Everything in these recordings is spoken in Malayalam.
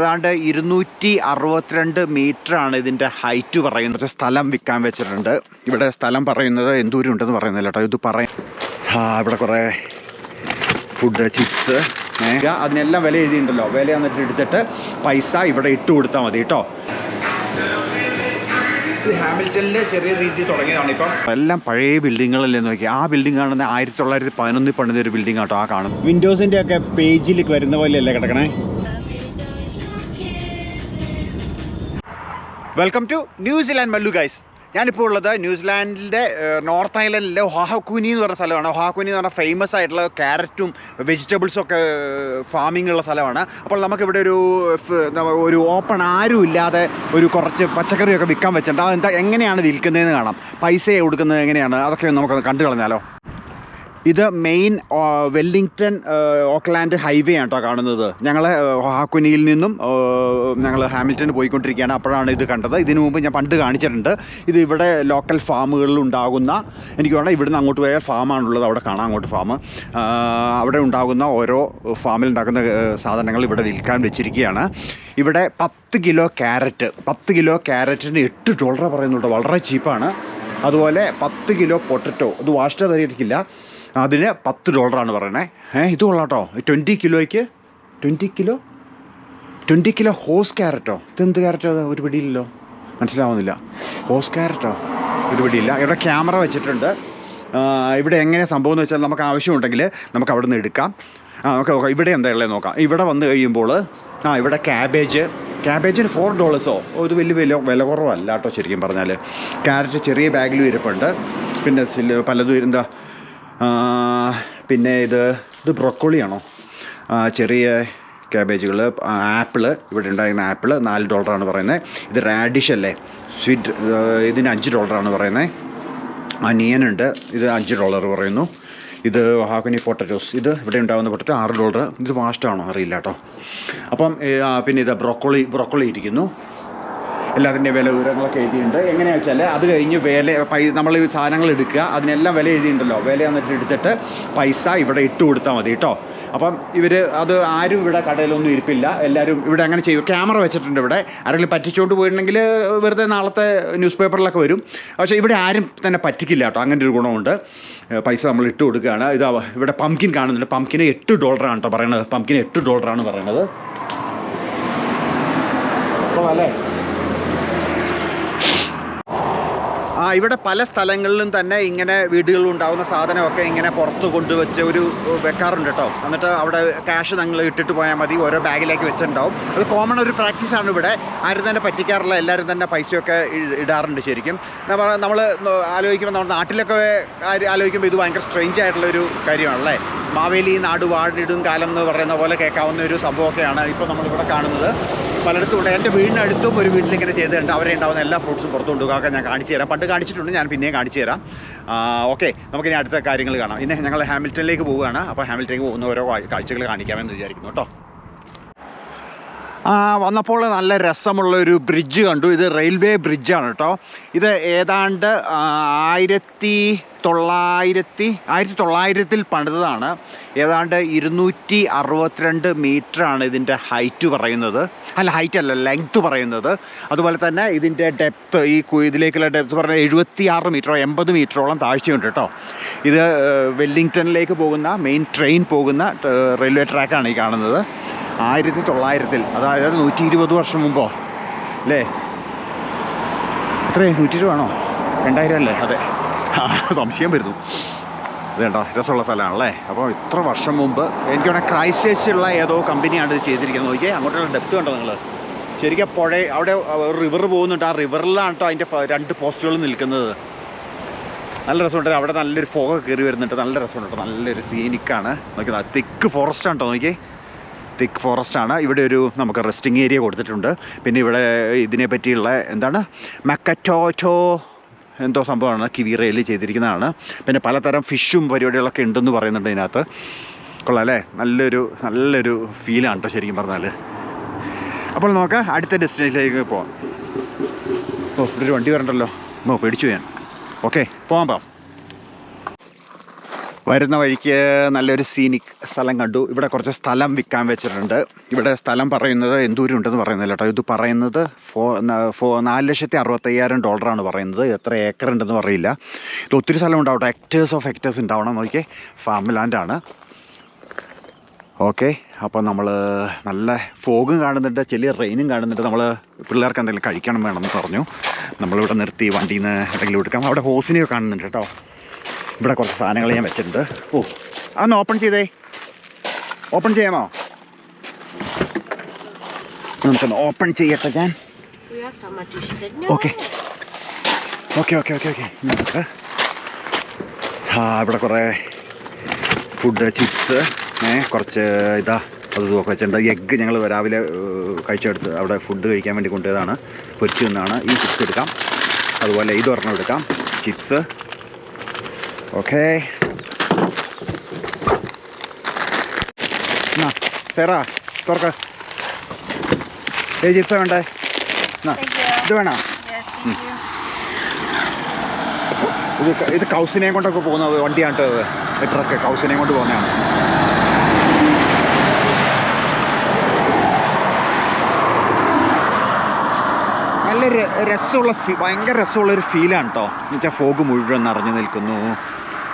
ഏതാണ്ട് ഇരുന്നൂറ്റി അറുപത്തിരണ്ട് മീറ്റർ ആണ് ഇതിന്റെ ഹൈറ്റ് പറയുന്നത്. സ്ഥലം വിൽക്കാൻ വെച്ചിട്ടുണ്ട്. ഇവിടെ സ്ഥലം പറയുന്നത് എന്തൂരം ഉണ്ടെന്ന് പറയുന്നില്ല കേട്ടോ. ഇത് പറയാം ആ ഇവിടെ കുറേ ഫുഡ് ചിപ്സ് അതിനെല്ലാം വില എഴുതിയിട്ടുണ്ടല്ലോ. വില എന്നിട്ട് എടുത്തിട്ട് പൈസ ഇവിടെ ഇട്ട് കൊടുത്താൽ മതി കേട്ടോ. ഹാമിൽട്ടണിലെ ചെറിയ രീതി തുടങ്ങിയതാണ് ഇപ്പം. എല്ലാം പഴയ ബിൽഡിങ്ങുകളല്ലേ നോക്കി ആ ബിൽഡിംഗ് കാണുന്ന ആയിരത്തി തൊള്ളായിരത്തി പതിനൊന്നിൽ പണിത ഒരു ബിൽഡിംഗ് ആട്ടോ ആ കാണും വിൻഡോസിന്റെ ഒക്കെ പേജിലേക്ക് വരുന്ന പോലെയല്ലേ കിടക്കണേ? Welcome to New Zealand Mallu guys ഞാനിപ്പോൾ ഉള്ളത് ന്യൂസിലാൻഡിന്റെ നോർത്ത് ഐലൻഡിലെ ഒഹാക്കുനി എന്ന് പറഞ്ഞ സ്ഥലമാണ്. ഒഹാക്കുനി എന്ന് പറഞ്ഞാൽ ഫേമസ് ആയിട്ടുള്ള ക്യാരറ്റും വെജിറ്റബിൾസും ഒക്കെ ഫാമിംഗ് ഉള്ള സ്ഥലമാണ്. അപ്പോൾ നമുക്കിവിടെ ഒരു ഒരു ഓപ്പൺ ആരും ഇല്ലാതെ ഒരു കുറച്ച് പച്ചക്കറിയൊക്കെ വിൽക്കാൻ വെച്ചിട്ടുണ്ട്. അതെന്താ എങ്ങനെയാണ് വിൽക്കുന്നതെന്ന് കാണാം. പൈസ കൊടുക്കുന്നത് എങ്ങനെയാണ്? അതൊക്കെ നമുക്ക് കണ്ടു കളഞ്ഞാലോ ഇത് മെയിൻ വെല്ലിങ്ടൺ ഓക്ലാൻഡ് ഹൈവേ ആണ് കേട്ടോ കാണുന്നത്. ഞങ്ങൾ ഹാക്കുനിയിൽ നിന്നും ഞങ്ങൾ ഹാമിൽട്ടൺ പോയിക്കൊണ്ടിരിക്കുകയാണ്. അപ്പോഴാണ് ഇത് കണ്ടത്. ഇതിനു മുമ്പ് ഞാൻ പണ്ട് കാണിച്ചിട്ടുണ്ട്. ഇത് ഇവിടെ ലോക്കൽ ഫാമുകളിൽ ഉണ്ടാകുന്ന എനിക്ക് വേണം ഇവിടുന്ന് അങ്ങോട്ട് പോയാൽ ഫാമാണുള്ളത് അവിടെ കാണാം അങ്ങോട്ട് ഫാം അവിടെ ഉണ്ടാകുന്ന ഓരോ ഫാമിൽ ഉണ്ടാക്കുന്ന സാധനങ്ങൾ ഇവിടെ വിൽക്കാൻ വെച്ചിരിക്കുകയാണ്. ഇവിടെ പത്ത് കിലോ ക്യാരറ്റ് പത്ത് കിലോ ക്യാരറ്റിന് എട്ട് ഡോളർ പറയുന്നുണ്ട്. വളരെ ചീപ്പാണ് അതുപോലെ പത്ത് കിലോ പൊട്ടറ്റോ. ഇത് വാഷ്ഡ് തരിക്കില്ല അതിന് പത്ത് ഡോളറാണ് പറയണേ. ഏഹ് ഇത് കൊള്ളാട്ടോ. ട്വന്റി കിലോയ്ക്ക് ട്വന്റി കിലോ? ട്വന്റി കിലോ ഹോസ് ക്യാരറ്റോ? ഇതെന്ത് ക്യാരറ്റോ? ഒരു പിടിയില്ലല്ലോ. മനസ്സിലാവുന്നില്ല. ഹോസ് ക്യാരറ്റോ? ഒരു പിടിയില്ല. ഇവിടെ ക്യാമറ വെച്ചിട്ടുണ്ട്. ഇവിടെ എങ്ങനെ സംഭവം എന്ന് വെച്ചാൽ നമുക്ക് ആവശ്യമുണ്ടെങ്കിൽ നമുക്ക് അവിടെ നിന്ന് എടുക്കാം ഓക്കെ നോക്കാം. ഇവിടെ എന്താ ഉള്ളത് നോക്കാം. ഇവിടെ വന്ന് കഴിയുമ്പോൾ ആ ഇവിടെ ക്യാബേജ്. ക്യാബേജിന് ഫോർ ഡോളേഴ്സോ ഒരു വലിയ വില വില കുറവല്ല കേട്ടോ ശരിക്കും പറഞ്ഞാൽ ക്യാരറ്റ് ചെറിയ ബാഗിലും ഇരിപ്പുണ്ട്. പിന്നെ പലതും എന്താ പിന്നെ ഇത് ഇത് ബ്രൊക്കോളിയാണോ? ചെറിയ ക്യാബേജുകൾ ആപ്പിൾ ഇവിടെ ഉണ്ടായിരുന്ന ആപ്പിൾ നാല് ഡോളറാണ് പറയുന്നത്. ഇത് റാഡിഷ് അല്ലേ? സ്വീറ്റ് ഇതിന് അഞ്ച് ഡോളറാണ് പറയുന്നത് അനിയനുണ്ട് ഇത് അഞ്ച് ഡോളർ പറയുന്നു. ഇത് ഹാഗനി പൊട്ടറ്റോസ് ഇത് ഇവിടെ ഉണ്ടാകുന്ന പൊട്ടറ്റോ ആറ് ഡോളർ ഇത് വാസ്റ്റാണോ അറിയില്ല കേട്ടോ. അപ്പം പിന്നെ ഇത് ബ്രോക്കോളി ബ്രോക്കോളി ഇരിക്കുന്നു. എല്ലാത്തിന്റെ വില വിവരങ്ങളൊക്കെ എഴുതിയിട്ടുണ്ട്. എങ്ങനെയാ വെച്ചാൽ അത് കഴിഞ്ഞ് വില പൈ നമ്മൾ ഈ സാധനങ്ങൾ എടുക്കുക അതിനെല്ലാം വില എഴുതിയിട്ടുണ്ടല്ലോ. വില എന്നിട്ട് എടുത്തിട്ട് പൈസ ഇവിടെ ഇട്ട് കൊടുത്താൽ മതി കേട്ടോ. അപ്പം ഇവർ അത് ആരും ഇവിടെ കടയിലൊന്നും ഇരിപ്പില്ല. എല്ലാവരും ഇവിടെ അങ്ങനെ ചെയ്യും. ക്യാമറ വെച്ചിട്ടുണ്ട് ഇവിടെ. ആരെങ്കിലും പറ്റിച്ചുകൊണ്ട് പോയിട്ടുണ്ടെങ്കിൽ വെറുതെ നാളത്തെ ന്യൂസ് പേപ്പറിലൊക്കെ വരും. പക്ഷേ ഇവിടെ ആരും തന്നെ പറ്റിക്കില്ല കേട്ടോ. അങ്ങനെ ഒരു ഗുണമുണ്ട്. പൈസ നമ്മൾ ഇട്ട് കൊടുക്കുകയാണ്. ഇത് ഇവിടെ പംകിൻ കാണുന്നുണ്ട്. പംകിന് എട്ട് ഡോളറാണ് കേട്ടോ പറയണത്. പംകിന് എട്ട് ഡോളറാണ് പറയണത്. അപ്പോൾ അല്ലേ ആ ഇവിടെ പല സ്ഥലങ്ങളിലും തന്നെ ഇങ്ങനെ വീടുകളിൽ ഉണ്ടാകുന്ന സാധനമൊക്കെ ഇങ്ങനെ പുറത്ത് കൊണ്ടുവച്ച് ഒരു വെക്കാറുണ്ട് കേട്ടോ. എന്നിട്ട് അവിടെ ക്യാഷ് നിങ്ങൾ ഇട്ടിട്ട് പോയാൽ മതി ഓരോ ബാഗിലേക്ക് വെച്ചിട്ടുണ്ടാവും. അത് കോമൺ ഒരു പ്രാക്ടീസാണ് ഇവിടെ. ആരും തന്നെ പറ്റിക്കാറില്ല എല്ലാവരും തന്നെ പൈസയൊക്കെ ഇടാറുണ്ട് ശരിക്കും. നമ്മൾ ആലോചിക്കുമ്പോൾ നമ്മുടെ നാട്ടിലൊക്കെ ആലോചിക്കുമ്പോൾ ഇത് ഭയങ്കര സ്ട്രെയിഞ്ച് ആയിട്ടുള്ള ഒരു കാര്യമാണല്ലേ? മാവേലി നാട് വാടിടും കാലം എന്ന് പറയുന്ന പോലെ കേൾക്കാവുന്ന ഒരു സംഭവമൊക്കെയാണ് ഇപ്പോൾ നമ്മളിവിടെ കാണുന്നത്. പലയിടത്തും ഉണ്ട് എന്റെ വീടിനടുത്തും ഒരു വീട്ടിൽ ഇങ്ങനെ ചെയ്തിട്ടുണ്ട്. അവരെ ഉണ്ടാവുന്ന എല്ലാ ഫ്രൂട്ട്സും പുറത്തു കൊണ്ടുപോകാൻ ഞാൻ കാണിച്ചു തരാം. പണ്ട് കാണിച്ചിട്ടുണ്ട്. ഞാൻ പിന്നെയും കാണിച്ചു തരാം. ഓക്കെ. നമുക്കിനി അടുത്ത കാര്യങ്ങൾ കാണാം. ഇന്ന് ഞങ്ങൾ ഹാമിൽട്ടണിലേക്ക് പോവുകയാണ്. അപ്പോൾ ഹാമിൽട്ടണിലേക്ക് പോകുന്ന ഓരോ കാഴ്ചകൾ കാണിക്കാമെന്ന് വിചാരിക്കുന്നു കേട്ടോ. വന്നപ്പോൾ നല്ല രസമുള്ള ഒരു ബ്രിഡ്ജ് കണ്ടു. ഇത് റെയിൽവേ ബ്രിഡ്ജാണ് കേട്ടോ. ഇത് ഏതാണ്ട് ആയിരത്തി തൊള്ളായിരത്തി ആയിരത്തി തൊള്ളായിരത്തിൽ പണിതതാണ്. ഏതാണ്ട് ഇരുന്നൂറ്റി അറുപത്തിരണ്ട് മീറ്ററാണ് ഇതിന്റെ ഹൈറ്റ് പറയുന്നത്. അല്ല ഹൈറ്റ് അല്ല ലെങ്ത്ത് പറയുന്നത്. അതുപോലെ തന്നെ ഇതിന്റെ ഡെപ്ത്ത് ഈ ഇതിലേക്കുള്ള ഡെപ്ത്ത് പറഞ്ഞാൽ എഴുപത്തി ആറ് മീറ്ററോ എൺപത് മീറ്ററോളം താഴ്ചയുണ്ട് കേട്ടോ. ഇത് വെല്ലിങ്ടണിലേക്ക് പോകുന്ന മെയിൻ ട്രെയിൻ പോകുന്ന റെയിൽവേ ട്രാക്കാണ് ഈ കാണുന്നത്. ആയിരത്തി തൊള്ളായിരത്തിൽ അതായത് നൂറ്റി ഇരുപത് വർഷം മുമ്പോ? അല്ലേ? എത്രയാണ് നൂറ്റി ഇരുപതാണോ രണ്ടായിരം അല്ലേ? അതെ. സംശയം വരുന്നു ഇത് രസമുള്ള സ്ഥലമാണല്ലേ? അപ്പോൾ ഇത്ര വർഷം മുമ്പ് എനിക്ക് വേണേൽ ക്രൈസ്റ്റേഴ്സിലുള്ള ഏതോ കമ്പനിയാണ് ഇത് ചെയ്തിരിക്കുന്നത്. നോക്കിയേ അങ്ങോട്ടുള്ള ഡെപ്ത് കണ്ടോ നിങ്ങൾ ശരിക്കും പുഴ അവിടെ റിവർ പോകുന്നുണ്ട്. ആ റിവറിലാണ് കേട്ടോ അതിന്റെ രണ്ട് പോസ്റ്റുകൾ നിൽക്കുന്നത്. നല്ല രസമുണ്ട്. അവിടെ നല്ലൊരു ഫോഗ കയറി വരുന്നുണ്ട്. നല്ല രസമുണ്ട് നല്ലൊരു സീനിക്കാണ് നോക്കിയത് തിക്ക് ഫോറസ്റ്റ് ആണ് കേട്ടോ നോക്കിയേ തിക്ക് ഫോറസ്റ്റ് ആണ്. ഇവിടെ ഒരു നമുക്ക് റെസ്റ്റിംഗ് ഏരിയ കൊടുത്തിട്ടുണ്ട്. പിന്നെ ഇവിടെ ഇതിനെ പറ്റിയുള്ള എന്താണ്? മക്കറ്റോറ്റോ എന്തോ സംഭവമാണ് കിവിറയിൽ ചെയ്തിരിക്കുന്നതാണ്. പിന്നെ പലതരം ഫിഷും പരിപാടികളൊക്കെ ഉണ്ടെന്ന് പറയുന്നുണ്ട് ഇതിനകത്ത്. കൊള്ളാം അല്ലേ? നല്ലൊരു നല്ലൊരു ഫീലാണ് കേട്ടോ ശരിക്കും പറഞ്ഞാൽ അപ്പോൾ നമുക്ക് അടുത്ത ഡെസ്റ്റിനേഷനിലേക്ക് പോവാം. ഓ ഒരു വണ്ടി വരണ്ടല്ലോ. ഓ പേടിച്ചു ഞാൻ. ഓക്കെ പോകാം പോകാം വരുന്ന വഴിക്ക് നല്ലൊരു സീനിക് സ്ഥലം കണ്ടു. ഇവിടെ കുറച്ച് സ്ഥലം വിൽക്കാൻ വെച്ചിട്ടുണ്ട്. ഇവിടെ സ്ഥലം പറയുന്നത് എന്തൂരം ഉണ്ടെന്ന് പറയുന്നില്ല കേട്ടോ. ഇത് പറയുന്നത് ഫോ ഫോ നാല് ലക്ഷത്തി അറുപത്തയ്യായിരം ഡോളറാണ് പറയുന്നത്. എത്ര ഏക്കർ ഉണ്ടെന്ന് പറയില്ല ഇത് ഒത്തിരി സ്ഥലം ഉണ്ടാവട്ടെ ഹെക്ടേഴ്സ് ഓഫ് ഹെക്ടേഴ്സ് ഉണ്ടാവണം നോക്കിയേ. ഫാം ലാൻഡാണ് ഓക്കെ അപ്പോൾ നമ്മൾ നല്ല ഫോഗും കാണുന്നുണ്ട്. ചെറിയ റെയിനും കാണുന്നുണ്ട്. നമ്മൾ പിള്ളേർക്ക് എന്തെങ്കിലും കഴിക്കണം വേണമെന്ന് പറഞ്ഞു. നമ്മളിവിടെ നിർത്തി വണ്ടിയിൽ നിന്ന് എന്തെങ്കിലും എടുക്കാം. അവിടെ ഹോസിനെയൊക്കെ കാണുന്നുണ്ട് കേട്ടോ. ഇവിടെ കുറച്ച് സാധനങ്ങൾ ഞാൻ വെച്ചിട്ടുണ്ട്. ഓ അതൊന്ന് ഓപ്പൺ ചെയ്തേ. ഓപ്പൺ ചെയ്യാമോ? നമുക്കൊന്ന് ഓപ്പൺ ചെയ്യട്ടെ ഞാൻ. Okay. Okay okay okay. Okay നമുക്ക് ആ ഇവിടെ കുറേ ഫുഡ് ചിപ്സ് ഏ കുറച്ച് ഇതാ അത് ഇതൊക്കെ വെച്ചിട്ടുണ്ട്. എഗ്ഗ് ഞങ്ങൾ രാവിലെ കഴിച്ചെടുത്ത് അവിടെ ഫുഡ് കഴിക്കാൻ വേണ്ടി കൊണ്ടുപോയതാണ്. പൊരിച്ചു നിന്നാണ് ഈ ചിപ്സ് എടുക്കാം. അതുപോലെ ഇതൊരെണ്ണം എടുക്കാം. ചിപ്സ് ഓക്കെ എന്നാ സേറാ തുറക്ക. ഏത് ചിപ്സാ വേണ്ടേ? എന്നാ Thank you. ഇത് വേണോ? Yeah, thank you. ഇത് ഇത് കൗസിനെയും കൊണ്ടൊക്കെ പോകുന്നത് വണ്ടിയാണ് ട്രക്ക് കൗസിനെയും കൊണ്ട് പോകുന്നതാണ്. നല്ല രസമുള്ള ഫീ ഭയങ്കര രസമുള്ള ഒരു ഫീലാണ് കേട്ടോ എന്നുവെച്ചാൽ ഫോഗ് മുഴുവൻ നിറഞ്ഞു നിൽക്കുന്നു.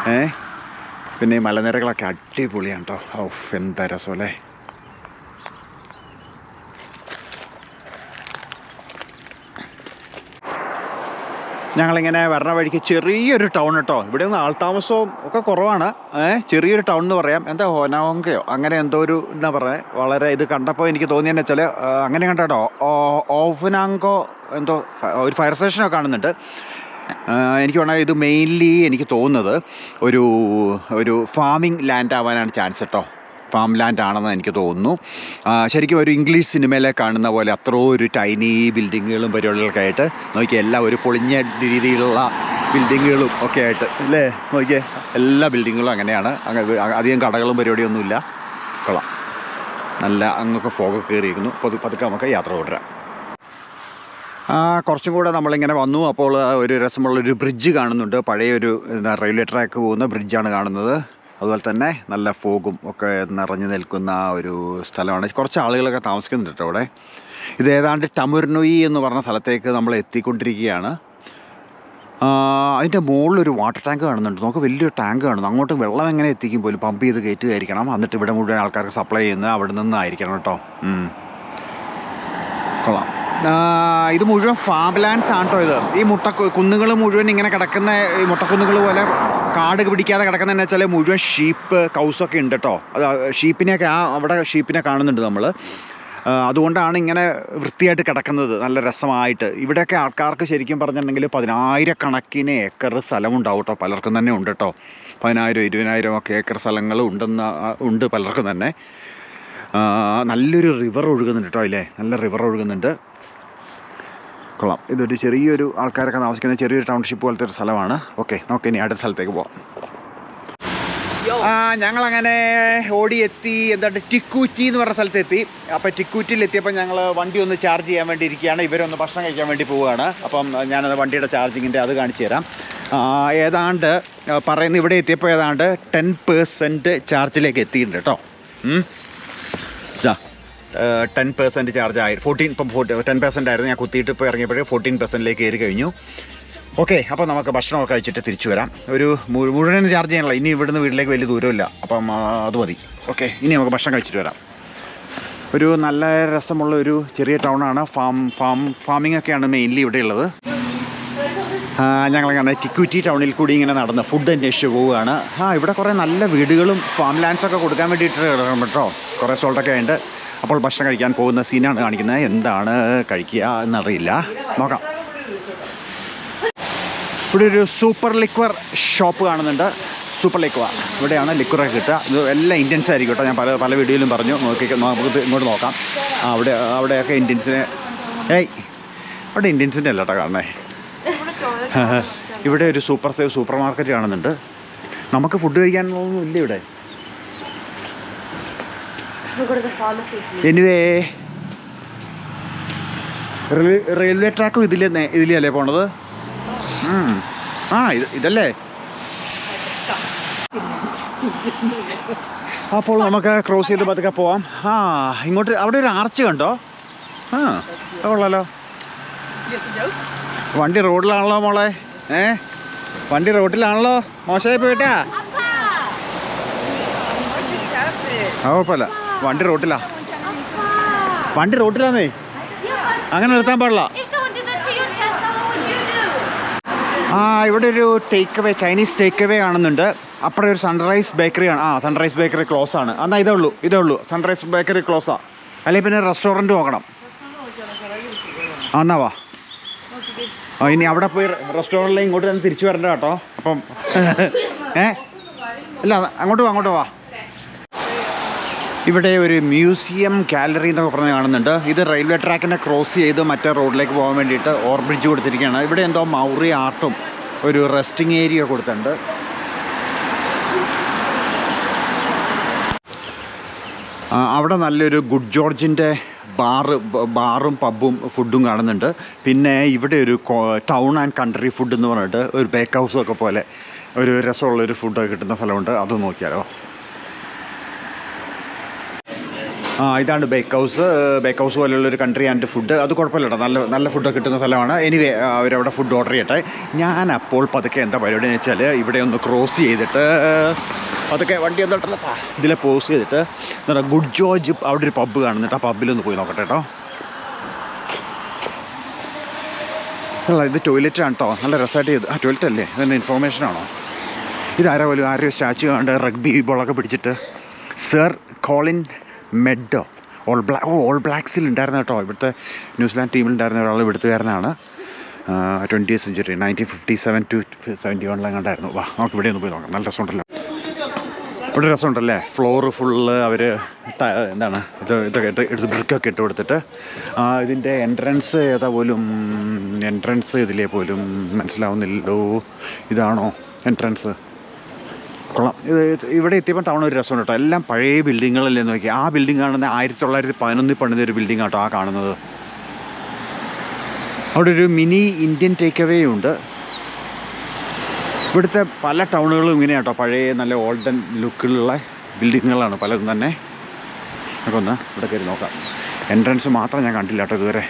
ഏ? പിന്നെ ഈ മലനിരകളൊക്കെ അടിപൊളിയാണ് കേട്ടോ ഔഫ് എന്താ രസം അല്ലേ ഞങ്ങളിങ്ങനെ വരണ വഴിക്ക് ചെറിയൊരു ടൗൺ കേട്ടോ ഇവിടെ ഒന്നും ആൾതാമസവും ഒക്കെ കുറവാണ്. ഏഹ് ചെറിയൊരു ടൗൺ എന്ന് പറയാം. എന്താ ഹോനോങ്കയോ അങ്ങനെ എന്തോ ഒരു എന്താ പറയുക വളരെ ഇത് കണ്ടപ്പോൾ എനിക്ക് തോന്നിയെന്ന് വെച്ചാൽ അങ്ങനെ കണ്ടോ ഓഫനാങ്കോ എന്തോ ഒരു ഫയർ സ്റ്റേഷനൊക്കെ കാണുന്നുണ്ട്. എനിക്ക് വേണമെങ്കിൽ ഇത് മെയിൻലി എനിക്ക് തോന്നുന്നത് ഒരു ഒരു ഫാമിംഗ് ലാൻഡ് ആവാനാണ് ചാൻസ് കേട്ടോ ഫാം ലാൻഡ് ആണെന്ന് എനിക്ക് തോന്നുന്നു. ശരിക്കും ഒരു ഇംഗ്ലീഷ് സിനിമയിലെ കാണുന്ന പോലെ അത്ര ഒരു ടൈനി ബിൽഡിങ്ങുകളും പരിപാടികളൊക്കെ ആയിട്ട് നോക്കിയാൽ എല്ലാം ഒരു പൊളിഞ്ഞ രീതിയിലുള്ള ബിൽഡിങ്ങുകളും ഒക്കെ ആയിട്ട് അല്ലേ? നോക്കിയേ എല്ലാ ബിൽഡിങ്ങുകളും അങ്ങനെയാണ്. അങ്ങനെ അധികം കടകളും പരിപാടിയൊന്നുമില്ല. കൊള്ളാം. നല്ല അങ്ങൊക്കെ ഫോഗൊക്കെ കയറിയിരിക്കുന്നു. പതു പതുക്കെ നമുക്ക് യാത്ര തുടരാം. കുറച്ചും കൂടെ നമ്മളിങ്ങനെ വന്നു. അപ്പോൾ ഒരു രസമുള്ളൊരു ബ്രിഡ്ജ് കാണുന്നുണ്ട്. പഴയൊരു റെയിൽവേ ട്രാക്ക് പോകുന്ന ബ്രിഡ്ജാണ് കാണുന്നത്. അതുപോലെ തന്നെ നല്ല ഫോഗും ഒക്കെ നിറഞ്ഞു നിൽക്കുന്ന ഒരു സ്ഥലമാണ്. കുറച്ച് ആളുകളൊക്കെ താമസിക്കുന്നുണ്ട് കേട്ടോ അവിടെ. ഇത് ഏതാണ്ട് ടമുർനൊയി എന്ന് പറഞ്ഞ സ്ഥലത്തേക്ക് നമ്മൾ എത്തിക്കൊണ്ടിരിക്കുകയാണ്. അതിന്റെ മുകളിലൊരു വാട്ടർ ടാങ്ക് കാണുന്നുണ്ട്. നമുക്ക് വലിയൊരു ടാങ്ക് കാണുന്നു. അങ്ങോട്ട് വെള്ളം എങ്ങനെ എത്തിക്കും പോലും പമ്പ് ചെയ്ത് കയറ്റുകയായിരിക്കണം എന്നിട്ട് ഇവിടെ മുഴുവൻ ആൾക്കാർക്ക് സപ്ലൈ ചെയ്യുന്നത് അവിടെ നിന്നായിരിക്കണം കേട്ടോ. കൊള്ളാം. ഇത് മുഴുവൻ ഫാം ലാൻഡ്സ് ആണ് കേട്ടോ ഇത്. ഈ മുട്ട കുന്നുകൾ മുഴുവൻ ഇങ്ങനെ കിടക്കുന്ന ഈ മുട്ടക്കുന്നുകൾ പോലെ കാട് പിടിക്കാതെ കിടക്കുന്ന എന്നു വെച്ചാൽ മുഴുവൻ ഷീപ്പ് കൗസൊക്കെ ഉണ്ട് കേട്ടോ അത് ഷീപ്പിനെയൊക്കെ ആ അവിടെ ഷീപ്പിനെ കാണുന്നുണ്ട് നമ്മൾ അതുകൊണ്ടാണ് ഇങ്ങനെ വൃത്തിയായിട്ട് കിടക്കുന്നത്. നല്ല രസമായിട്ട്. ഇവിടെയൊക്കെ ആൾക്കാർക്ക് ശരിക്കും പറഞ്ഞിട്ടുണ്ടെങ്കിൽ പതിനായിരക്കണക്കിന് ഏക്കർ സ്ഥലമുണ്ടാവും കേട്ടോ പലർക്കും തന്നെ ഉണ്ട് കേട്ടോ പതിനായിരം ഇരുപതിനായിരം ഒക്കെ ഏക്കർ സ്ഥലങ്ങൾ ഉണ്ടെന്ന് ഉണ്ട് പലർക്കും തന്നെ. നല്ലൊരു റിവർ ഒഴുകുന്നുണ്ട് കേട്ടോ ഇല്ലേ നല്ല റിവർ ഒഴുകുന്നുണ്ട്. കൊള്ളാം. ഇതൊരു ചെറിയൊരു ആൾക്കാരൊക്കെ താമസിക്കുന്ന ചെറിയൊരു ടൗൺഷിപ്പ് പോലത്തെ ഒരു സ്ഥലമാണ്. ഓക്കെ നമുക്ക് ഇനി അടുത്ത സ്ഥലത്തേക്ക് പോവാം. ആ ഞങ്ങളങ്ങനെ ഓടി എത്തി എന്താണ് ടിക്കൂറ്റി എന്ന് പറഞ്ഞ സ്ഥലത്ത് എത്തി അപ്പോൾ ടിക്കൂറ്റിയിൽ എത്തിയപ്പോൾ ഞങ്ങൾ വണ്ടി ഒന്ന് ചാർജ് ചെയ്യാൻ വേണ്ടി ഇരിക്കുകയാണ്. ഇവരൊന്ന് ഭക്ഷണം കഴിക്കാൻ വേണ്ടി പോവുകയാണ്. അപ്പം ഞാനത് വണ്ടിയുടെ ചാർജിങ്ങിന്റെ അത് കാണിച്ചു തരാം. ഏതാണ്ട് പറയുന്ന ഇവിടെ എത്തിയപ്പോൾ ഏതാണ്ട് ടെൻ പേഴ്സന്റ് ചാർജിലേക്ക് എത്തിയിട്ടുണ്ട് കേട്ടോ ടെൻ പെർസെന്റ് ചാർജ് ആയി ഫോർട്ടീൻ ഇപ്പം ഫോർട്ടി ടെൻ പെർസെന്റ് ആയിരുന്നു. ഞാൻ കുത്തിയിട്ട് ഇപ്പോൾ ഇറങ്ങിയപ്പോഴേ ഫോർട്ടീൻ പെർസെന്റിലേക്ക് കയറി കഴിഞ്ഞു. ഓക്കെ അപ്പോൾ നമുക്ക് ഭക്ഷണമൊക്കെ കഴിച്ചിട്ട് തിരിച്ചു വരാം. ഒരു മുഴുവൻ ചാർജ് ചെയ്യാനുള്ള ഇനി ഇവിടുന്ന് വീട്ടിലേക്ക് വലിയ ദൂരമില്ല. അപ്പം അത് മതി. ഓക്കെ ഇനി നമുക്ക് ഭക്ഷണം കഴിച്ചിട്ട് വരാം. ഒരു നല്ല രസമുള്ള ഒരു ചെറിയ ടൗണാണ്. ഫാം ഫാം ഫാമിംഗ് ഒക്കെയാണ് മെയിൻലി ഇവിടെയുള്ളത് ഞങ്ങളങ്ങനെ ടിക്വിറ്റി ടൗണിൽ കൂടി ഇങ്ങനെ നടന്ന് ഫുഡ് അന്വേഷിച്ച് പോവുകയാണ്. ആ ഇവിടെ കുറേ നല്ല വീടുകളും ഫാം ലാൻഡ്സൊക്കെ കൊടുക്കാൻ വേണ്ടിയിട്ട് കേട്ടോ. കുറേ സോൾട്ടൊക്കെ ഉണ്ട്. അപ്പോൾ ഭക്ഷണം കഴിക്കാൻ പോകുന്ന സീനാണ് കാണിക്കുന്നത്. എന്താണ് കഴിക്കുക എന്നറിയില്ല. നോക്കാം. ഇവിടെ ഒരു സൂപ്പർ ലിക്വർ ഷോപ്പ് കാണുന്നുണ്ട്. Super liquor. ഇവിടെയാണ് ലിക്വറൊക്കെ കിട്ടുക. ഇത് എല്ലാം ഇന്ത്യൻസ് ആയിരിക്കും കേട്ടോ. ഞാൻ പല പല വീഡിയോയിലും പറഞ്ഞു. നോക്കി നമുക്ക് ഇങ്ങോട്ട് നോക്കാം. അവിടെ അവിടെയൊക്കെ ഇന്ത്യൻസിനെ ഏയ് അവിടെ ഇന്ത്യൻസിന്റെ അല്ല കേട്ടോ കാണണേ ഇവിടെ ഒരു സൂപ്പർ സേവ് സൂപ്പർ മാർക്കറ്റ് കാണുന്നുണ്ട്. നമുക്ക് ഫുഡ് കഴിക്കാനൊന്നും ഇല്ല ഇവിടെ. We'll go to the pharmacy if we anyway railway ട്രാക്കും ഇതിലെ നേ- ഇതിലല്ലേ പോണത്? ആ ഇതല്ലേ? അപ്പോൾ നമുക്ക് ക്രോസ് ചെയ്ത് പതുക്കെ പോവാം. ആ ഇങ്ങോട്ട് അവിടെ ഒരു ആർച്ച് കണ്ടോ? ആ കൊള്ളാലോ. വണ്ടി റോഡിലാണല്ലോ മോളെ. ഏ? വണ്ടി റോഡിലാണല്ലോ മോശമായി പോയിട്ടാ? കുഴപ്പമില്ല. വണ്ടി റോട്ടിലാ. വണ്ടി റോട്ടിലാന്നേ. അങ്ങനെ നിർത്താൻ പാടില്ല? ആ ഇവിടെ ഒരു take away Chinese take away കാണുന്നുണ്ട്. അപ്പുറം ഒരു സൺറൈസ് ബേക്കറി ആണ്. ആ സൺറൈസ് ബേക്കറി ക്ലോസ് ആണ്. എന്നാ ഇതേ ഉള്ളൂ ഇതേ ഉള്ളൂ. സൺറൈസ് ബേക്കറി ക്ലോസാ അല്ലെങ്കിൽ പിന്നെ റെസ്റ്റോറന്റ് നോക്കണം. ആ എന്നാ വാ. ആ ഇനി അവിടെ പോയി റെസ്റ്റോറന്റിൽ ഇങ്ങോട്ട് തന്നെ തിരിച്ചു വരണ്ട കേട്ടോ. അപ്പം ഏ? ഇല്ല അങ്ങോട്ട് വാ അങ്ങോട്ട് വാ. ഇവിടെ ഒരു മ്യൂസിയം ഗാലറി എന്നൊക്കെ പറഞ്ഞ് കാണുന്നുണ്ട്. ഇത് റെയിൽവേ ട്രാക്കിനെ ക്രോസ് ചെയ്ത് മറ്റേ റോഡിലേക്ക് പോകാൻ വേണ്ടിയിട്ട് ഓവർ ബ്രിഡ്ജ് കൊടുത്തിരിക്കുകയാണ്. ഇവിടെ എന്തോ മൗറി ആർട്ടും ഒരു റെസ്റ്റിംഗ് ഏരിയ കൊടുത്തിട്ടുണ്ട്. അവിടെ നല്ലൊരു ഗുഡ് ജോർജിന്റെ ബാറ് ബാറും പബ്ബും ഫുഡും കാണുന്നുണ്ട്. പിന്നെ ഇവിടെ ഒരു ടൗൺ ആൻഡ് കൺട്രി ഫുഡ് എന്ന് പറഞ്ഞിട്ട് ഒരു ബേക്ക് ഹൗസൊക്കെ പോലെ ഒരു രസമുള്ളൊരു ഫുഡൊക്കെ കിട്ടുന്ന സ്ഥലമുണ്ട്. അത് നോക്കിയാലോ. ആ ഇതാണ് ബേക്ക് ഹൗസ് ബേക്ക് ഹൗസ് പോലെയുള്ള ഒരു കൺട്രി ആൻഡ് ഫുഡ് അത് കുഴപ്പമില്ല നല്ല നല്ല ഫുഡൊക്കെ കിട്ടുന്ന സ്ഥലമാണ്. എനിവേ അവരവിടെ ഫുഡ് ഓർഡർ ചെയ്യട്ടെ. ഞാൻ അപ്പോൾ പതുക്കെ എന്താ പരിപാടി എന്ന് വെച്ചാൽ ഇവിടെ ഒന്ന് ക്രോസ് ചെയ്തിട്ട് പതുക്കെ വണ്ടി ഒന്ന് ഇതിലെ പോസ് ചെയ്തിട്ട് എന്താ ഗുഡ് ജോർജ് അവിടെ ഒരു പബ്ബ് കാണുന്നിട്ട് ആ പബ്ബിലൊന്ന് പോയി നോക്കട്ടെ കേട്ടോ. അല്ല ഇത് ടോയ്ലറ്റ് ആണ് കേട്ടോ നല്ല രസമായിട്ട് ചെയ്ത് ആ ടോയ്ലറ്റ് അല്ലേ? അതിന്റെ ഇൻഫോർമേഷൻ ആണോ? ഇതാരോ പോലും ആരോ സ്റ്റാച്ചു കണ്ട് റഗ്ബി ബോളൊക്കെ പിടിച്ചിട്ട്. Sir Colin Meads all black oh all ബ്ലാക്സിൽ ഉണ്ടായിരുന്ന കേട്ടോ. ഇവിടുത്തെ ന്യൂസിലാൻഡ് ടീമിൽ ഉണ്ടായിരുന്ന ഒരാൾ ഇവിടുത്തുകാരനാണ്. Twenty century nineteen fifty seven two seventy വണ്ണിലും കണ്ടായിരുന്നു വാ നമുക്ക് ഇവിടെ ഒന്ന് പോയി നോക്കാം. നല്ല രസമുണ്ടല്ലോ. ഇവിടെ രസമുണ്ടല്ലേ? ഫ്ലോറ് ഫുള്ള് അവർ എന്താണ് ഇത് ഇതൊക്കെ ഇട്ട് എടുത്ത് ബ്രിക്കൊക്കെ ഇട്ട് കൊടുത്തിട്ട്. ഇതിന്റെ എൻട്രൻസ് ഏതാ പോലും എൻട്രൻസ് ഇതിലേ പോലും മനസ്സിലാവുന്നില്ലല്ലോ. ഇതാണോ എൻട്രൻസ് കൊള്ളാം. ഇത് ഇവിടെ എത്തിയപ്പോൾ ടൗൺ ഒരു രസമുണ്ട് കേട്ടോ. എല്ലാം പഴയ ബിൽഡിങ്ങുകളല്ലേ നോക്കി. ആ ബിൽഡിംഗ് കാണുന്നത് ആയിരത്തി തൊള്ളായിരത്തി പതിനൊന്നിൽ പണിത ഒരു ബിൽഡിംഗ് കേട്ടോ ആ കാണുന്നത്. അവിടെ ഒരു മിനി ഇന്ത്യൻ ടേക്ക് അവേ ഉണ്ട്. ഇവിടുത്തെ പല ടൗണുകളും ഇങ്ങനെയാട്ടോ പഴയ നല്ല ഓൾഡൻ ലുക്കിലുള്ള ബിൽഡിങ്ങുകളാണ് പലതും തന്നെ. നമുക്കൊന്ന് ഇവിടെ കയറി നോക്കാം. എൻട്രൻസ് മാത്രം ഞാൻ കണ്ടില്ല കേട്ടോ ഇതുവരെ.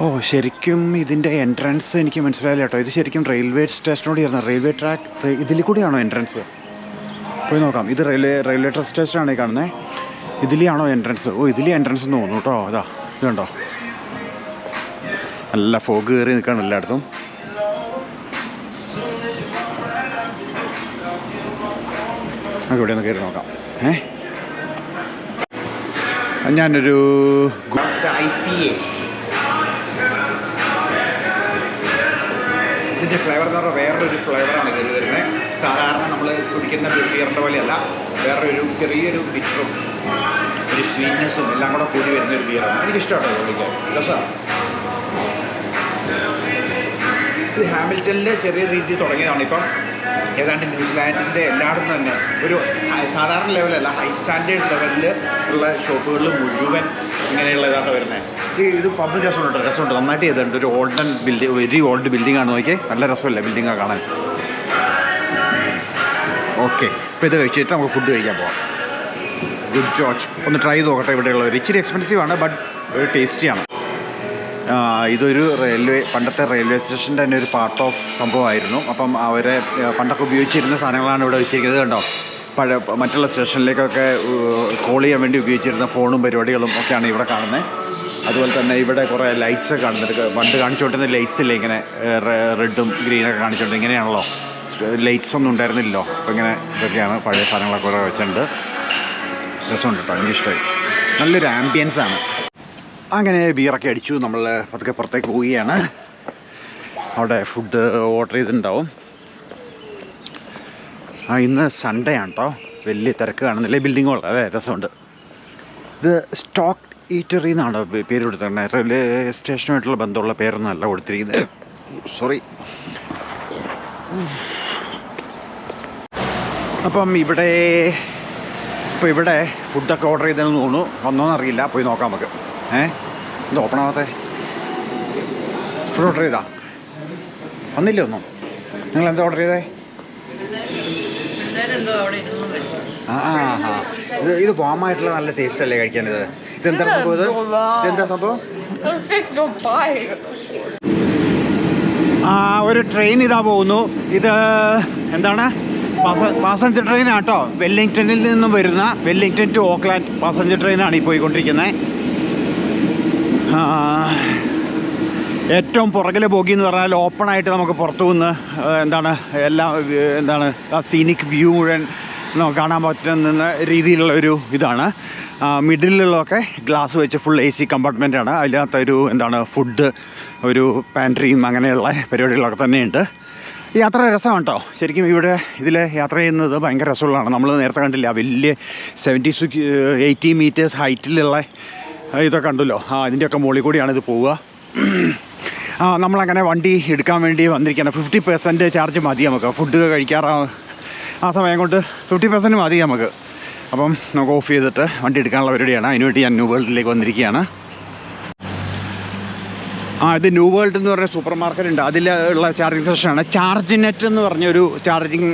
ഓ ശരിക്കും ഇതിന്റെ എൻട്രൻസ് എനിക്ക് മനസ്സിലായില്ല കേട്ടോ. ഇത് ശരിക്കും റെയിൽവേ സ്റ്റേഷനോട് ചേർന്ന റെയിൽവേ ട്രാക്ക് ഇതിൽ കൂടിയാണോ എൻട്രൻസ് പോയി നോക്കാം. ഇത് റെയിൽവേ റെയിൽവേ സ്റ്റേഷനാണ് ഈ കാണുന്നത് ഇതിലെയാണോ എൻട്രൻസ് ഓ ഇതിലെ എൻട്രൻസ് എന്ന് തോന്നുന്നു കേട്ടോ. അതാ ഇതുണ്ടോ നല്ല ഫോഗ് കയറി നിൽക്കണം എല്ലായിടത്തും. നമുക്ക് ഇവിടെ ഒന്ന് കയറി നോക്കാം. ഏ? ഞാനൊരു ഐ പി എ ഇതിന്റെ ഫ്ലേവർ എന്ന് പറഞ്ഞാൽ വേറൊരു ഫ്ലേവറാണ് ഇതിൽ വരുന്നത് സാധാരണ നമ്മൾ കുടിക്കുന്ന ബിയറിന്റെ പോലെയല്ല വേറൊരു ചെറിയൊരു ബിറ്ററും ഒരു സ്വീറ്റ്നെസ്സും എല്ലാം കൂടെ കൂടി വരുന്ന ഒരു ബിയറാണ് എനിക്കിഷ്ടമാണ് കുടിക്കാൻ. രസമാണ് ഇത് ഹാമിൽട്ടണിൽ ചെറിയ രീതിയിൽ തുടങ്ങിയതാണ് ഇപ്പം. ഏതാണ്ട് ന്യൂസിലാൻഡിന്റെ എല്ലായിടത്തും തന്നെ ഒരു സാധാരണ ലെവലല്ല ഹൈ സ്റ്റാൻഡേർഡ് ലെവലിൽ ഉള്ള ഷോപ്പുകളിൽ മുഴുവൻ ഇങ്ങനെയുള്ള ഇതാണ് വരുന്നത് ഇത് ഇത് പബ്ലിക് രസമുണ്ട് രസമുണ്ട് നന്നായിട്ട് ചെയ്തിട്ടുണ്ട്. ഒരു olden building very old building ആണ് നോക്കിയേ. നല്ല രസമല്ലേ ബിൽഡിംഗ് കാണാൻ? ഓക്കെ ഇപ്പോൾ ഇത് കഴിച്ചിട്ട് നമുക്ക് ഫുഡ് കഴിക്കാൻ പോവാം. ഗുഡ് ജോർജ് ഒന്ന് ട്രൈ ചെയ്ത് നോക്കട്ടെ ഇവിടെയുള്ളവർ ഇച്ചിരി എക്സ്പെൻസീവ് ആണ് ബട്ട് ഒരു ടേസ്റ്റിയാണ് ഇതൊരു റെയിൽവേ പണ്ടത്തെ റെയിൽവേ സ്റ്റേഷന്റെ തന്നെ ഒരു പാർട്ട് ഓഫ് സംഭവമായിരുന്നു. അപ്പം അവരെ പണ്ടൊക്കെ ഉപയോഗിച്ചിരുന്ന സാധനങ്ങളാണ് ഇവിടെ വെച്ചിരിക്കുന്നത് കണ്ടോ? പഴയ മറ്റുള്ള സ്റ്റേഷനിലേക്കൊക്കെ കോൾ ചെയ്യാൻ വേണ്ടി ഉപയോഗിച്ചിരുന്ന ഫോണും പരിപാടികളും ഒക്കെയാണ് ഇവിടെ കാണുന്നത് അതുപോലെ തന്നെ ഇവിടെ കുറേ ലൈറ്റ്സ് കാണുന്നുണ്ട്. പണ്ട് കാണിച്ചുകൊണ്ടിരുന്ന ലൈറ്റ്സ് ഇല്ലേ ഇങ്ങനെ റെഡും ഗ്രീനൊക്കെ കാണിച്ചുകൊണ്ട് ഇങ്ങനെയാണല്ലോ. ലൈറ്റ്സ് ഒന്നും ഉണ്ടായിരുന്നില്ലല്ലോ. അപ്പോൾ ഇങ്ങനെ ഇതൊക്കെയാണ് പഴയ സാധനങ്ങളൊക്കെ കുറേ വെച്ചിട്ടുണ്ട്. രസമുണ്ട് കേട്ടോ. എനിക്കിഷ്ടമായി. നല്ലൊരു ആംബിയൻസാണ് അങ്ങനെ ബിയറൊക്കെ അടിച്ചു. നമ്മൾ പതുക്കെ പുറത്തേക്ക് പോവുകയാണ്. അവിടെ ഫുഡ് ഓർഡർ ചെയ്തിട്ടുണ്ടാവും. ആ ഇന്ന് സൺഡേ ആണ് കേട്ടോ വലിയ തിരക്ക് കാണുന്നില്ലേ. ബിൽഡിങ്ങുകൾ അതെ രസമുണ്ട്. ഇത് സ്റ്റോക്ക് ഈറ്ററി എന്നാണ് പേര് കൊടുത്തിരുന്നത് റെയിൽവേ സ്റ്റേഷനുമായിട്ടുള്ള ബന്ധമുള്ള പേരൊന്നല്ല കൊടുത്തിരിക്കുന്നത് സോറി അപ്പം ഇവിടെ ഇപ്പോൾ ഇവിടെ ഫുഡൊക്കെ ഓർഡർ ചെയ്തതെന്ന് തോന്നുന്നു. വന്നോന്നറിയില്ല പോയി നോക്കാം നമുക്ക്. ഏ? ഇത് ഓപ്പൺ ആവാത്ത. ഫുഡ് ഓർഡർ ചെയ്താ? വന്നില്ല ഒന്നും? നിങ്ങൾ എന്താ ഓർഡർ ചെയ്തേ? ആ ആ ആ. ഇത് ഇത് ഫോമായിട്ടുള്ള നല്ല ടേസ്റ്റ് അല്ലേ കഴിക്കാൻ ഇത്? ഇതെന്താ സംഭവം? ഇത് ഇതെന്താ സംഭവം ആ ഒരു ട്രെയിൻ ഇതാ പോകുന്നു. ഇത് എന്താണ്? പാസഞ്ചർ ട്രെയിൻ ആട്ടോ. വെല്ലിംഗ്ടണിൽ നിന്നും വരുന്ന വെല്ലിങ്ടൺ ടു ഓക്ലാൻഡ് പാസഞ്ചർ ട്രെയിനാണ് ഈ പോയിക്കൊണ്ടിരിക്കുന്നത് ഏറ്റവും പുറകിലെ ബോഗി എന്ന് പറഞ്ഞാൽ ഓപ്പൺ ആയിട്ട് നമുക്ക് പുറത്തു നിന്ന് എന്താണ് എല്ലാം എന്താണ് ആ സീനിക് വ്യൂ മുഴുവൻ നമുക്ക് കാണാൻ പറ്റുന്ന രീതിയിലുള്ള ഒരു ഇതാണ്. മിഡിലുള്ളതൊക്കെ ഗ്ലാസ് വെച്ച് ഫുൾ എ സി കമ്പാർട്ട്മെന്റാണ് അതിനകത്ത് ഒരു എന്താണ് ഫുഡ് ഒരു പാൻട്രിയും അങ്ങനെയുള്ള പരിപാടികളൊക്കെ തന്നെയുണ്ട്. യാത്ര രസമാണ് കേട്ടോ ശരിക്കും ഇവിടെ ഇതിൽ യാത്ര ചെയ്യുന്നത് ഭയങ്കര രസമുള്ളതാണ്. നമ്മൾ നേരത്തെ കണ്ടില്ല വലിയ സെവന്റി സിക്സ് എയ്റ്റി മീറ്റേഴ്സ് ഹൈറ്റിലുള്ള ഇതൊക്കെ കണ്ടല്ലോ. ആ അതിന്റെയൊക്കെ മുകളിൽ കൂടിയാണ് ഇത് പോവുക. ആ നമ്മളങ്ങനെ വണ്ടി എടുക്കാൻ വേണ്ടി വന്നിരിക്കുകയാണ്. ഫിഫ്റ്റി പെർസെന്റ് ചാർജ് മതി നമുക്ക്. ഫുഡ് കഴിക്കാറാ ആ സമയം കൊണ്ട് ഫിഫ്റ്റി പെർസെന്റ് മതി നമുക്ക്. അപ്പം നമുക്ക് ഓഫ് ചെയ്തിട്ട് വണ്ടി എടുക്കാനുള്ള പരിപാടിയാണ്. അതിനുവേണ്ടി ഞാൻ ന്യൂ വേൾഡിലേക്ക് വന്നിരിക്കുകയാണ്. ആ ഇത് ന്യൂ വേൾഡ് എന്ന് പറഞ്ഞ സൂപ്പർ മാർക്കറ്റ് ഉണ്ട് ഉള്ള ചാർജിങ് സ്റ്റേഷനാണ് ചാർജ് നെറ്റ് എന്ന് പറഞ്ഞൊരു ചാർജിങ്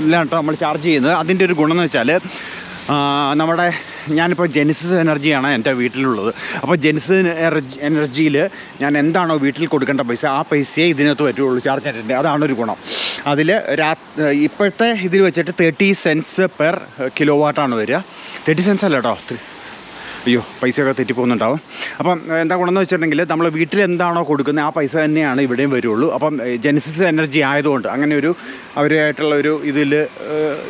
ഇതിലാണ് നമ്മൾ ചാർജ് ചെയ്യുന്നത്. അതിന്റെ ഒരു ഗുണം എന്ന് വെച്ചാൽ നമ്മുടെ ഞാനിപ്പോൾ ജെനിസിസ് എനർജിയാണ് എന്റെ വീട്ടിലുള്ളത്. അപ്പോൾ ജെനിസിസ് എനർജി എനർജിയിൽ ഞാൻ എന്താണോ വീട്ടിൽ കൊടുക്കേണ്ട പൈസ ആ പൈസയെ ഇതിനകത്ത് പറ്റുള്ളൂ ചാർജ് നെറ്റിന്റെ അതാണ് ഒരു ഗുണം. അതിൽ രാ ഇപ്പോഴത്തെ ഇതിൽ വെച്ചിട്ട് തേർട്ടി സെൻസ് പെർ കിലോ വാട്ടാണ് വരിക. തേർട്ടി സെൻസ് അല്ല കേട്ടോ അയ്യോ പൈസയൊക്കെ തെറ്റിപ്പോകുന്നുണ്ടാവും. അപ്പം എന്താ ഗുണമെന്ന് വെച്ചിട്ടുണ്ടെങ്കിൽ നമ്മൾ വീട്ടിൽ എന്താണോ കൊടുക്കുന്നത് ആ പൈസ തന്നെയാണ് ഇവിടെയും വരുള്ളൂ. അപ്പം ജെനസിസ് എനർജി ആയതുകൊണ്ട് അങ്ങനെ ഒരു അവരുമായിട്ടുള്ള ഒരു ഇതിൽ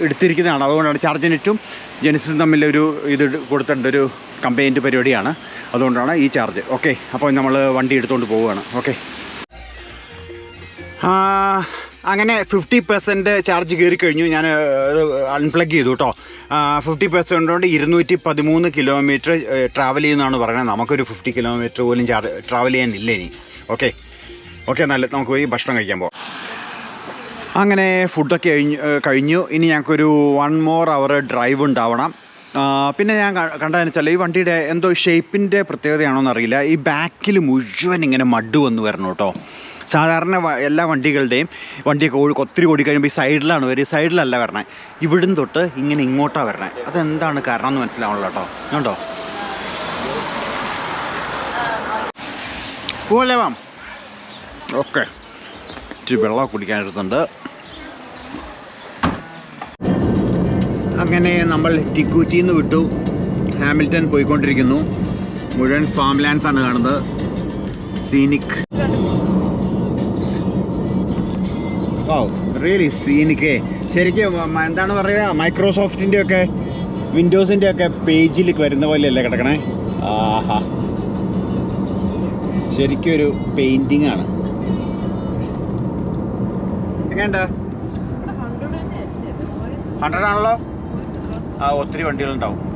എടുത്തിരിക്കുന്നതാണ്. അതുകൊണ്ടാണ് ചാർജ് നെറ്റും ജെനസിസും തമ്മിലൊരു ഇത് കൊടുത്തിട്ടുണ്ട് ഒരു കമ്പൈൻഡ് പരിപാടിയാണ്. അതുകൊണ്ടാണ് ഈ ചാർജ്. ഓക്കെ അപ്പോൾ നമ്മൾ വണ്ടി എടുത്തുകൊണ്ട് പോവുകയാണ്. ഓക്കെ അങ്ങനെ ഫിഫ്റ്റി പെർസെന്റ് ചാർജ് കയറി കഴിഞ്ഞു. ഞാൻ അൺപ്ലഗ് ചെയ്തു കേട്ടോ ഫിഫ്റ്റി പെർസെന്റ് കൊണ്ട് ഇരുന്നൂറ്റി പതിമൂന്ന് കിലോമീറ്റർ ട്രാവൽ ചെയ്യുന്നതാണ് പറയുന്നത്. നമുക്കൊരു ഫിഫ്റ്റി കിലോമീറ്റർ പോലും ചാർജ് ട്രാവൽ ചെയ്യാനില്ല ഇനി. ഓക്കെ ഓക്കെ നല്ല നമുക്ക് പോയി ഭക്ഷണം കഴിക്കാൻ പോകാം അങ്ങനെ ഫുഡൊക്കെ കഴിഞ്ഞു കഴിഞ്ഞു. ഇനി ഞങ്ങൾക്കൊരു വൺ മോർ അവർ ഡ്രൈവ് ഉണ്ടാവണം. പിന്നെ ഞാൻ കണ്ടതെന്ന് വെച്ചാൽ ഈ വണ്ടിയുടെ എന്തോ ഷേപ്പിന്റെ പ്രത്യേകതയാണോ എന്നറിയില്ല ഈ ബാക്കിൽ മുഴുവൻ ഇങ്ങനെ മഡ് വന്ന് വരണം കേട്ടോ സാധാരണ എല്ലാ വണ്ടികളുടെയും വണ്ടിയൊക്കെ ഓടി ഒത്തിരി ഓടി കഴിയുമ്പോൾ ഈ സൈഡിലാണ് വരിക. സൈഡിലല്ല വരണേ. ഇവിടുന്ന് തൊട്ട് ഇങ്ങനെ ഇങ്ങോട്ടാണ് വരണേ. അതെന്താണ് കാരണം എന്ന് മനസ്സിലാവണല്ലോ കേട്ടോ കണ്ടോ? പോവല്ലേ മാം? ഓക്കെ. ഇച്ചിരി വെള്ളം കുടിക്കാനെടുത്തുണ്ട് അങ്ങനെ നമ്മൾ ടിക്കൂച്ചിയിൽ വിട്ടു. ഹാമിൽട്ടൺ പോയിക്കൊണ്ടിരിക്കുന്നു. മുഴുവൻ ഫാം ലാൻഡ്സ് ആണ് കാണുന്നത്. സീനിക് റിയലി സീനിക്ക് ശരിക്കും എന്താണ് പറയുക മൈക്രോസോഫ്റ്റിന്റെ ഒക്കെ വിൻഡോസിന്റെ ഒക്കെ പേജിൽ വരുന്ന പോലെയല്ലേ കിടക്കണേ? ആഹാ. ശരിക്കും ഒരു പെയിന്റിംഗ് ആണ്. എങ്ങനെയുണ്ട് ഹൺഡ്രഡ് ആണല്ലോ? ആ ഒത്തിരി വണ്ടികളുണ്ടാവും.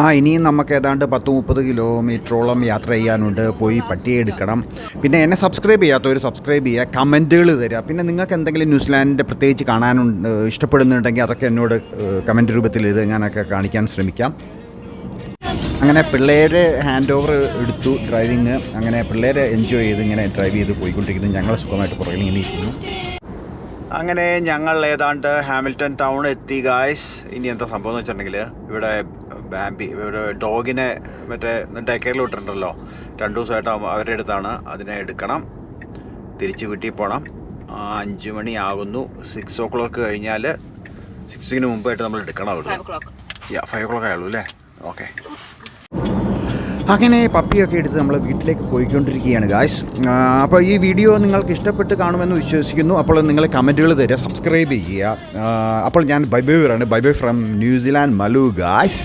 ആ ഇനിയും നമുക്ക് ഏതാണ്ട് പത്ത് മുപ്പത് കിലോമീറ്ററോളം യാത്ര ചെയ്യാനുണ്ട്. പോയി പട്ടിയെ എടുക്കണം. പിന്നെ എന്നെ സബ്സ്ക്രൈബ് ചെയ്യാത്തവർ സബ്സ്ക്രൈബ് ചെയ്യുക കമന്റുകൾ തരിക. പിന്നെ നിങ്ങൾക്ക് എന്തെങ്കിലും ന്യൂസിലാൻഡിന്റെ പ്രത്യേകിച്ച് കാണാനുണ്ട് ഇഷ്ടപ്പെടുന്നുണ്ടെങ്കിൽ അതൊക്കെ എന്നോട് കമന്റ് രൂപത്തിൽ ഇത് ഞാനൊക്കെ കാണിക്കാൻ ശ്രമിക്കാം. അങ്ങനെ പിള്ളേരെ ഹാൻഡ് ഓവർ എടുത്തു ഡ്രൈവിങ് അങ്ങനെ പിള്ളേരെ എൻജോയ് ചെയ്ത് ഇങ്ങനെ ഡ്രൈവ് ചെയ്ത് പോയിക്കൊണ്ടിരിക്കുന്നു. ഞങ്ങൾ സുഖമായിട്ട് പുറകിൽ ഇങ്ങനെ ഇരിക്കുന്നു അങ്ങനെ ഞങ്ങൾ ഏതാണ്ട് ഹാമിൽട്ടൺ ടൗൺ എത്തി ഗായ്സ് ഇനി എന്താ സംഭവം എന്ന് വെച്ചിട്ടുണ്ടെങ്കിൽ ഇവിടെ ബാമ്പി ഒരു ഡോഗിനെ മറ്റേ ഡേക്കറിൽ വിട്ടിട്ടുണ്ടല്ലോ. രണ്ടു ദിവസമായിട്ട് അവ- അവരുടെ അടുത്താണ്. അതിനെ എടുക്കണം. തിരിച്ച് വീട്ടിൽ പോകണം അഞ്ച് മണി ആകുന്നു സിക്സ് ഓ ക്ലോക്ക് കഴിഞ്ഞാൽ സിക്സിന് മുമ്പായിട്ട് നമ്മൾ എടുക്കണം അവിടെ യാ ഫൈവ് ഓ ക്ലോക്ക് ആയുള്ളൂ അല്ലേ? ഓക്കെ അങ്ങനെ പപ്പിയൊക്കെ എടുത്ത് നമ്മൾ വീട്ടിലേക്ക് പോയിക്കൊണ്ടിരിക്കുകയാണ് ഗായ്സ് അപ്പോൾ ഈ വീഡിയോ നിങ്ങൾക്ക് ഇഷ്ടപ്പെട്ട് കാണുമെന്ന് വിശ്വസിക്കുന്നു. അപ്പോൾ നിങ്ങൾ കമന്റുകൾ തരിക സബ്സ്ക്രൈബ് ചെയ്യുക. അപ്പോൾ ഞാൻ ബൈ ബൈ പറയാണ് bye bye from New Zealand Malu guys